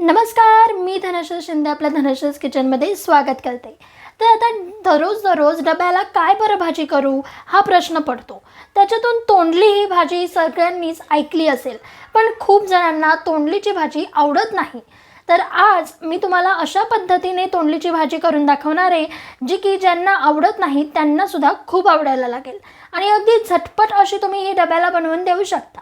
नमस्कार मी धनश्री शिंदे आपल्या धनश्रीज किचनमध्ये स्वागत करते. तर आता दररोज दररोज डब्याला काय बरं भाजी करू हा प्रश्न पडतो. त्याच्यातून तोंडली ही भाजी सगळ्यांनीच ऐकली असेल पण खूप जणांना तोंडलीची भाजी आवडत नाही. तर आज मी तुम्हाला अशा पद्धतीने तोंडलीची भाजी करून दाखवणार आहे जी की ज्यांना आवडत नाही त्यांनासुद्धा खूप आवडायला लागेल. आणि अगदी झटपट अशी तुम्ही ही डब्याला बनवून देऊ शकता.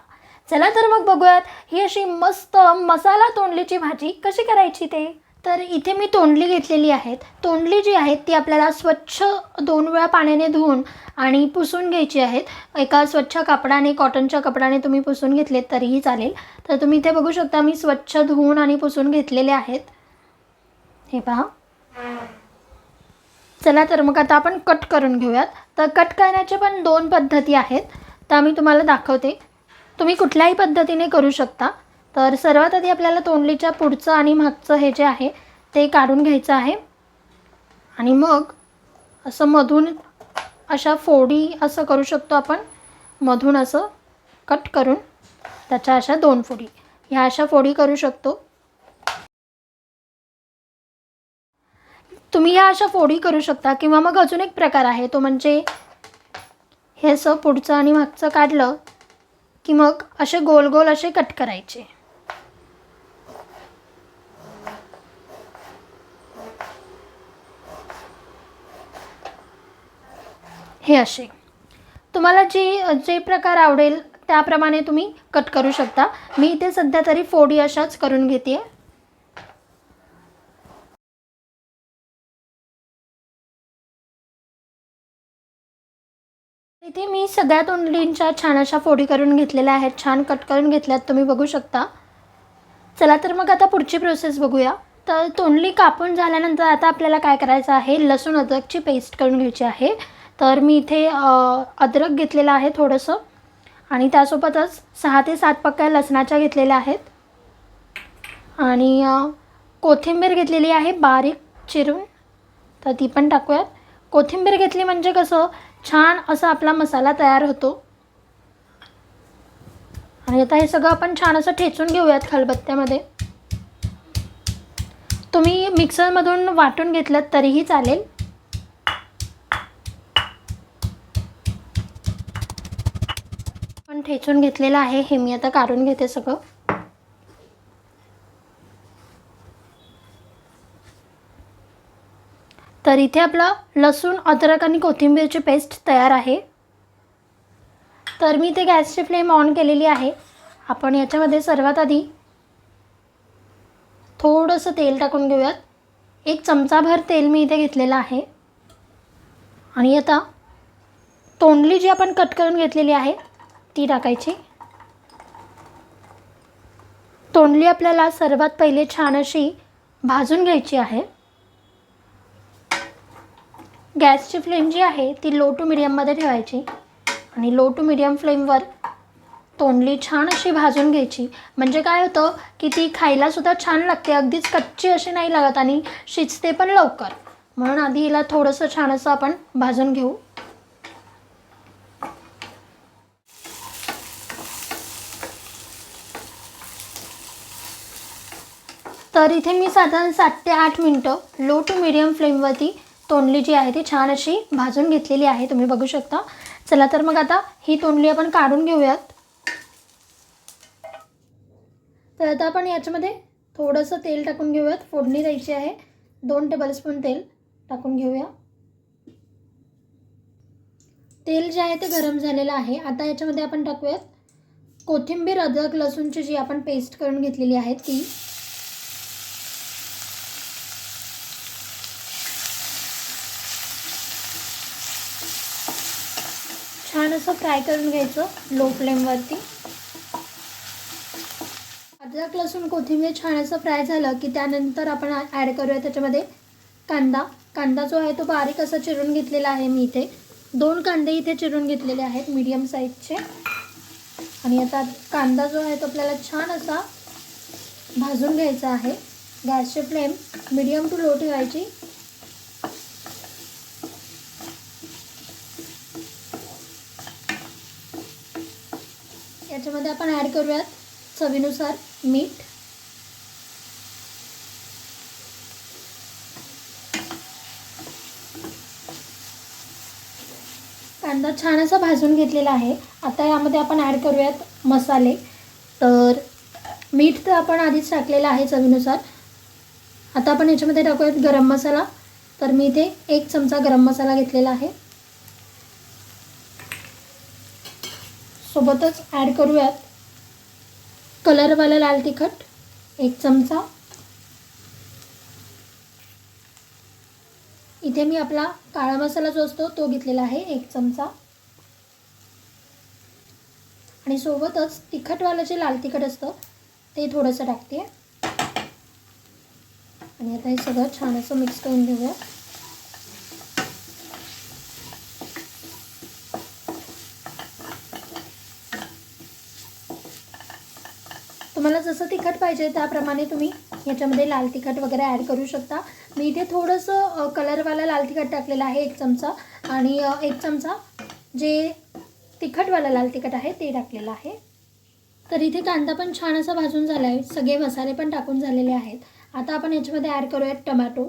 चला तर मग बघूयात. ही अशी मस्त मसाला तोंडलीची भाजी कशी करायची ते? तर इथे मी तोंडली घेतलेली आहेत. तोंडली जी आहेत ती आपल्याला स्वच्छ दोन वेळा पाण्याने धुवून आणि पुसून घ्यायची आहेत. एका स्वच्छ कापडाने कॉटनच्या कपडाने तुम्ही पुसून घेतलेत तरीही चालेल. तर तुम्ही इथे बघू शकता मी स्वच्छ धुवून आणि पुसून घेतलेले आहेत. हे पहा. चला तर मग आता आपण कट करून घेऊयात. तर कट करण्याचे पण दोन पद्धती आहेत. तर मी तुम्हाला दाखवते. तुम्ही कुठल्याही पद्धतीने करू शकता. तर सर्वात आधी आपल्याला तोंडलीच्या पुढचं आणि मागचं हे जे आहे ते काढून घ्यायचं आहे. आणि मग असं मधून अशा फोडी असं करू शकतो आपण. मधून असं कट करून त्याच्या अशा दोन फोडी. ह्या अशा फोडी करू शकतो. तुम्ही ह्या अशा फोडी करू शकता. किंवा मग अजून एक प्रकार आहे तो म्हणजे हे असं पुढचं आणि मागचं काढलं की मग असे गोल गोल असे कट करायचे. हे असे. तुम्हाला जी जे प्रकार आवडेल त्याप्रमाणे तुम्ही कट करू शकता. मी इथे सध्या तरी फोडी अशाच करून घेते सगळ्या तोंडलींच्या छान अशा फोडी करून घेतलेल्या आहेत छान कट करून घेतल्यात तुम्ही बघू शकता. चला तर मग आता पुढची प्रोसेस बघूया. तर तोंडली कापून झाल्यानंतर आता आपल्याला काय करायचं आहे? लसूण अद्रकची पेस्ट करून घ्यायची आहे. तर मी इथे अद्रक घेतलेलं आहे थोडंसं. आणि त्यासोबतच सहा ते सात पक्क्या लसणाच्या घेतलेल्या आहेत. आणि कोथिंबीर घेतलेली आहे बारीक चिरून. तर ती पण टाकूयात. कोथिंबीर घेतली म्हणजे कसं? छान असा आपला मसाला तयार होतो. आणि आता हे सगळं आपण छान असं ठेचून घेऊयात खलबत्त्यामध्ये. तुम्ही मिक्सरमधून वाटून घेतलं तरीही चालेल. पण ठेचून घेतलेलं आहे हे मी आता काढून घेते सगळं. तर इथे आपलं लसूण अद्रक आणि कोथिंबीरची पेस्ट तयार आहे. तर मी इथे गॅसची फ्लेम ऑन केलेली आहे. आपण याच्यामध्ये सर्वात आधी थोडंसं तेल टाकून घेऊयात. एक चमचाभर तेल मी इथे घेतलेलं आहे. आणि आता तोंडली जी आपण कट करून घेतलेली आहे ती टाकायची. तोंडली आपल्याला सर्वात पहिले छान अशी भाजून घ्यायची आहे. गॅसची फ्लेम जी आहे ती लो टू मिडियममध्ये ठेवायची. आणि लो टू मिडियम फ्लेमवर तोंडली छान अशी भाजून घ्यायची. म्हणजे काय होतं की ती खायलासुद्धा छान लागते अगदीच कच्ची अशी नाही लागत आणि शिजते पण लवकर. म्हणून आधी हिला थोडंसं छान असं आपण भाजून घेऊ. तर इथे मी साधारण सात ते आठ मिनटं लो टू मिडियम फ्लेमवरती तोंडली जी आहे ती छान अशी भाजून घेतलेली आहे तुम्ही बघू शकता. चला तर मग आता ही तोंडली आपण काढून घेऊयात. तर आता आपण याच्यामध्ये थोडंसं तेल टाकून घेऊयात. फोडणी द्यायची आहे. दोन टेबलस्पून तेल टाकून घेऊया. तेल जे आहे ते गरम झालेलं आहे. आता याच्यामध्ये आपण टाकूयात कोथिंबीर अद्रक लसूणची जी आपण पेस्ट करून घेतलेली आहे ती. छान असं फ्राय करून घ्यायचं लो फ्लेमवरती अद्रक लसूण कोथिंबीर छान असं फ्राय झालं की त्यानंतर आपण ॲड करूया त्याच्यामध्ये कांदा. कांदा जो आहे तो बारीक असा चिरून घेतलेला आहे मी इथे. दोन कांदे इथे चिरून घेतलेले आहेत मीडियम साईजचे आणि आता कांदा जो आहे तो आपल्याला छान असा भाजून घ्यायचा आहे. गॅसचे फ्लेम मीडियम टू लो ठेवायची. याच्यामध्ये आपण ॲड करूयात चवीनुसार मीठ. कांदा छान असा भाजून घेतलेला आहे. आता यामध्ये आपण ॲड करूयात मसाले. तर मीठ तर आपण आधीच टाकलेलं आहे चवीनुसार. आता आपण याच्यामध्ये टाकूयात गरम मसाला. तर मी इथे एक चमचा गरम मसाला घेतलेला आहे. सोबतच ॲड करूयात. कलरवालं लाल तिखट एक चमचा. इथे मी आपला काळा मसाला जो असतो तो घेतलेला आहे एक चमचा. आणि सोबतच तिखटवालं जे लाल तिखट असतं ते थोडंसं टाकते. आणि आता हे सगळं छान असं मिक्स करून घेऊया. तुम्हाला जसं तिखट पाहिजे त्याप्रमाणे तुम्ही याच्यामध्ये लाल तिखट वगैरे ॲड करू शकता. मी इथे थोडंसं कलरवाला लाल तिखट टाकलेलं आहे एक चमचा. आणि एक चमचा जे तिखटवाला लाल तिखट आहे ते टाकलेलं आहे. तर इथे कांदा पण छान असा भाजून झाला आहे. सगळे मसाले पण टाकून झालेले आहेत. आता आपण याच्यामध्ये ॲड करूयात टमॅटो.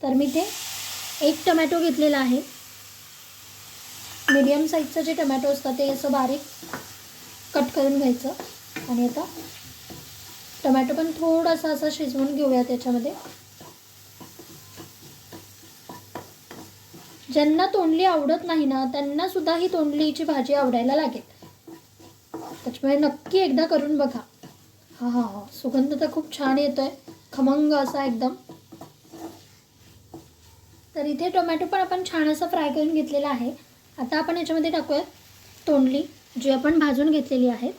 तर मी इथे एक टमॅटो घेतलेला आहे. मीडियम साईजचं जे टमॅटो असतं ते असं बारीक कट करून घ्यायचं. आणि आता टमॅटो पण थोडासा असा शिजवून घेऊया त्याच्यामध्ये. ज्यांना तोंडली आवडत नाही ना त्यांना सुद्धा ही तोंडलीची भाजी आवडायला लागेल. त्याच्यामुळे नक्की एकदा करून बघा. हा हा हा. सुगंध तर खूप छान येतोय. खमंग असा एकदम. तर इथे टोमॅटो पण आपण छान असं फ्राय करून घेतलेला आहे. आता आपण याच्यामध्ये टाकूया तोंडली. जी आपण भाजून घेतलेली आहेत.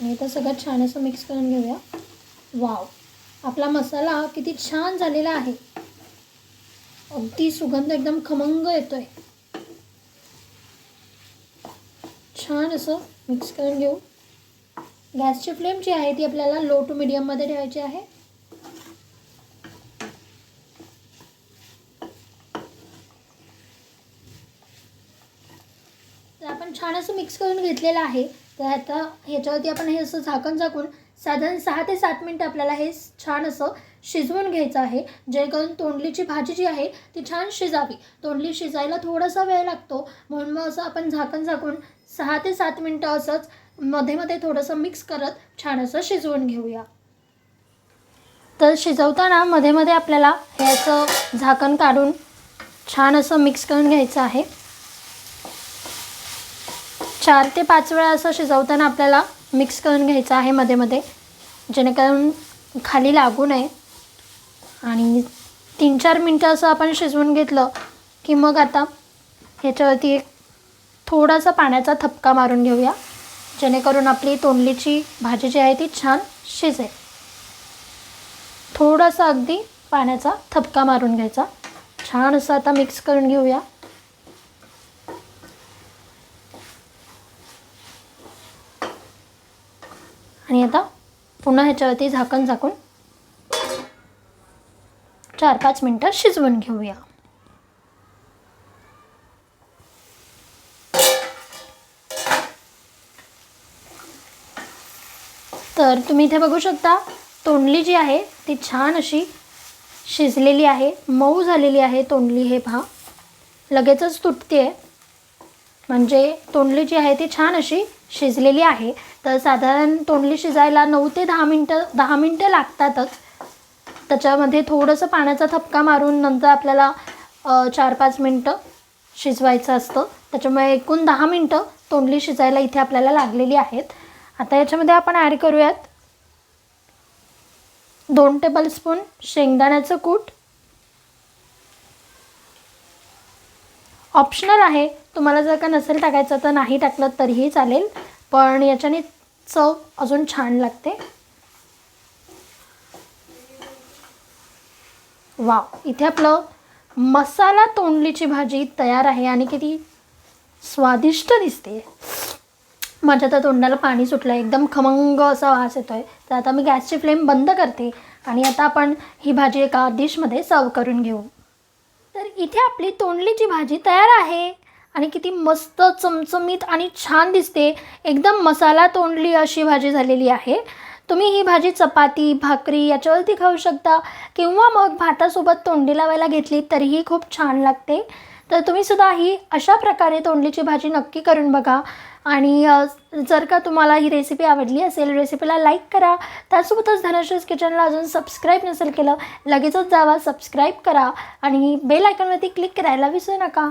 आणि आता सगळं छान असं मिक्स करून घेऊया. वाव आपला मसाला किती छान झालेला आहे. अगदी सुगंध एकदम खमंग येतोय. छान असं मिक्स करून घेऊ. गॅसची फ्लेम जी आहे ती आपल्याला लो टू मिडियममध्ये ठेवायची आहे तर आपण छान असं मिक्स करून घेतलेलं आहे. तर आता ह्याच्यावरती आपण हे असं झाकण झाकून साधारण सहा ते सात मिनटं आपल्याला हे छान असं शिजवून घ्यायचं आहे. जेणेकरून तोंडलीची भाजी जी आहे ती छान शिजावी. तोंडली शिजायला थोडासा वेळ लागतो. म्हणून मग असं आपण झाकण झाकून सहा ते सात मिनटं असंच मध्ये मध्ये थोडंसं मिक्स करत छान असं शिजवून घेऊया. तर शिजवताना मध्ये मध्ये आपल्याला हे असं झाकण काढून छान असं मिक्स करून घ्यायचं आहे. चार ते पाच वेळा असं शिजवताना आपल्याला मिक्स करून घ्यायचं आहे मध्ये मध्ये. जेणेकरून खाली लागू नये. आणि तीन चार मिनटं असं आपण शिजवून घेतलं की मग आता ह्याच्यावरती एक थोडासा पाण्याचा थपका मारून घेऊया. जेणेकरून आपली तोंडलीची भाजी जी आहे ती छान शिजेल. थोडासा अगदी पाण्याचा थपका मारून घ्यायचा. छान असं आता मिक्स करून घेऊया. आणि आता. पुन्हा ह्याच्यावरती झाकण झाकून चार पाच मिनटं शिजवून घेऊया. तर तुम्ही इथे बघू शकता तोंडली जी आहे ती छान अशी शिजलेली आहे मऊ झालेली आहे तोंडली हे पहा. लगेचच तुटते आहे म्हणजे तोंडली जी आहे ती छान अशी शिजलेली आहे. तर साधारण तोंडली शिजायला नऊ ते दहा मिनटं दहा मिनटं लागतातच. त्याच्यामध्ये थोडंसं पाण्याचा थपका मारून नंतर आपल्याला चार पाच मिनटं शिजवायचं असतं. त्याच्यामुळे एकूण दहा मिनटं तोंडली शिजायला इथे आपल्याला लागलेली आहेत. आता याच्यामध्ये आपण ॲड करूयात. दोन टेबलस्पून शेंगदाण्याचं कूट. ऑप्शनल आहे तुम्हाला जर का नसेल टाकायचं तर नाही टाकलं तरीही चालेल पण याच्याने चव अजून छान लागते. वाव इथे आपलं मसाला तोंडलीची भाजी तयार आहे आणि किती स्वादिष्ट दिसते. माझ्या तर तोंडाला पाणी सुटलं एकदम खमंग असा वास येतो आहे तर आता मी गॅसची फ्लेम बंद करते आणि आता आपण ही भाजी एका डिशमध्ये सर्व करून घेऊ. तर इथे आपली तोंडलीची भाजी तयार आहे. आणि किती मस्त चमचमीत आणि छान दिसते. एकदम मसाला तोंडली अशी भाजी झालेली आहे. तुम्ही ही भाजी चपाती भाकरी याच्यावरती खाऊ शकता किंवा मग भातासोबत तोंडी लावायला घेतली तरीही खूप छान लागते. तर तुम्हीसुद्धा ही अशा प्रकारे तोंडलीची भाजी नक्की करून बघा. आणि जर का तुम्हाला ही रेसिपी आवडली असेल रेसिपीला लाईक करा. त्यासोबतच धनश्रीज किचनला अजून सबस्क्राईब नसेल केलं लगेचच जावा सबस्क्राईब करा. आणि बेल आयकॉनवरती क्लिक करायला विसरू नका.